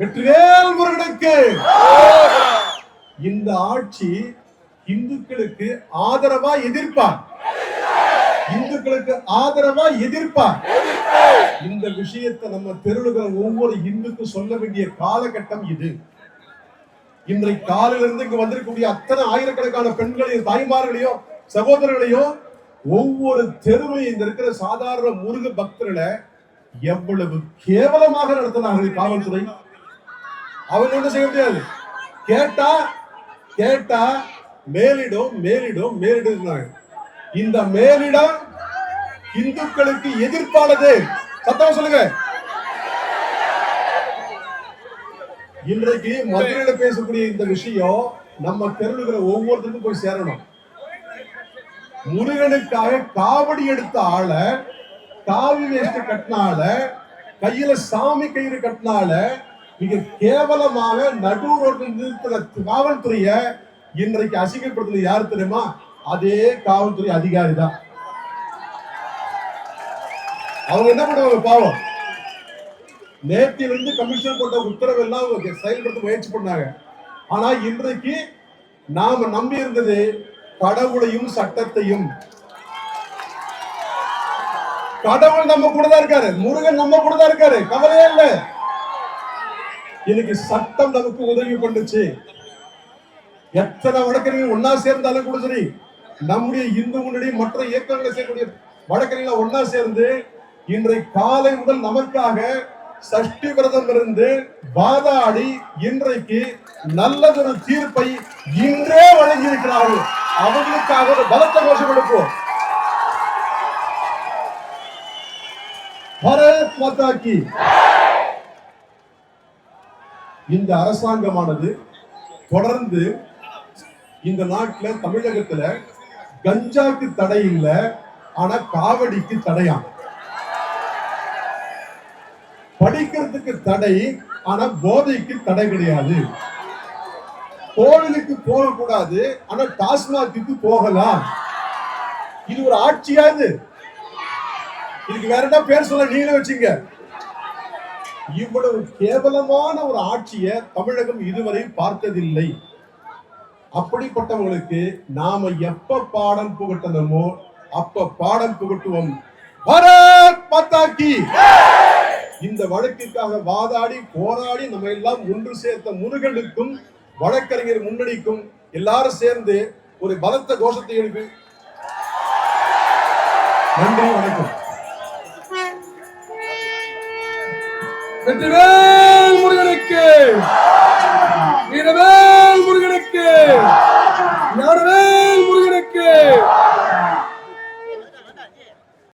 வெற்றிவேல் முருகனுக்கு. இந்த ஆட்சி இந்துக்களுக்கு ஆதரவா எதிர்ப்பா இந்துக்களுக்கு ஆதரவா எதிர்ப்பா இந்த விஷயத்தை நம்ம தெருளுகிற ஒவ்வொரு இந்துக்கும் சொல்ல வேண்டிய காலகட்டம் இது. இன்றைக்கு காலிலிருந்து இருந்து இங்க வந்திருக்கக்கூடிய அத்தனை ஆயிரக்கணக்கான பெண்களையும் தாய்மார்களையும் சகோதரர்களையும் ஒவ்வொரு தெருவிலையும் இந்த இருக்கிற சாதாரண முருக பக்தர்களை எவ்வளவு கேவலமாக நடத்தினார்கள் காவல்துறை. அவங்க ஒண்ணும் செய்ய முடியாது. கேட்டா கேட்டா மேலிடம் மேலிடம் மேலிடுறாங்க இந்த மேலிடம் இந்துக்களுக்கு எதிர்ப்பானது. சத்தம் சொல்லுங்க. இன்றைக்கு மதுரையில பேசக்கூடிய இந்த விஷயம் நம்ம தெருவுகிற ஒவ்வொருத்தருக்கும் போய் சேரணும். முருகனுக்காக காவடி எடுத்த ஆளை காவி வேஸ்ட் கட்டினால கையில சாமி கயிறு கட்டினால மிக கேவலமாக நடு ரோட்டில் நிறுத்தின காவல்துறைய இன்றைக்கு அசிங்கப்படுத்துறது யாரு தெரியுமா? அதே காவல்துறை அதிகாரி தான். அவங்க என்ன பண்ணுவாங்க பாவம்? நேற்றிலிருந்து கமிஷன் போட்ட உத்தரவு எல்லாம் அவங்க செயல்படுத்த முயற்சி பண்ணாங்க. ஆனா இன்றைக்கு நாம நம்பி இருந்தது கடவுளையும் சட்டத்தையும். கடவுள் நம்ம கூட தான் இருக்காரு. முருகன் நம்ம கூட தான் இருக்காரு. கவலையே இல்ல. இன்னைக்கு சட்டம் நமக்கு உதவி பண்ணுச்சு. எத்தனை வழக்கறிஞர்கள் ஒன்னா சேர்ந்தாலும் கூட சரி நம்முடைய இந்து முன்னணி மற்ற இயக்கங்களை செய்யக்கூடிய வழக்கறிஞர்கள் ஒன்னா சேர்ந்து இன்றைய காலை முதல் நமக்காக சஷ்டி விரதம் இருந்து வாதாடி இன்றைக்கு நல்லதொரு தீர்ப்பை இன்றே வழங்கியிருக்கிறார்கள். அவர்களுக்காக ஒரு பலத்த கோஷம் கொடுப்போம். பாரத் மாதா கி. இந்த அரசாங்கமானது தொடர்ந்து இந்த நாட்டுல தமிழகத்துல கஞ்சாக்கு தடை இல்ல ஆனா காவடிக்கு தடையாம். படிக்கிறதுக்கு தடை ஆனா போதைக்கு தடை கிடையாது. கோவிலுக்கு போகக்கூடாது ஆனா டாஸ்மாக்கு போகலாம். இது ஒரு ஆட்சியாது இதுக்கு வேற என்ன பேர் சொல்ல நீங்களே வச்சுங்க. இவ்வளவு கேவலமான ஒரு ஆட்சியை தமிழகம் இதுவரை பார்த்ததில்லை. அப்படிப்பட்டவங்களுக்கு நாம எப்ப பாடம் புகட்டணுமோ அப்ப பாடம் புகட்டுவோம். பாரத் இந்த வழக்கிற்காக வாதாடி போராடி நம்ம எல்லாம் ஒன்று சேர்த்த முருகனுக்கும் வழக்கறிஞர் முன்னணிக்கும் எல்லாரும் சேர்ந்து ஒரு பலத்த கோஷத்தை எழுப்பி நன்றி வணக்கம். வெற்றிவேல் முருகனுக்கு. வீரவேல் முருகனுக்கு.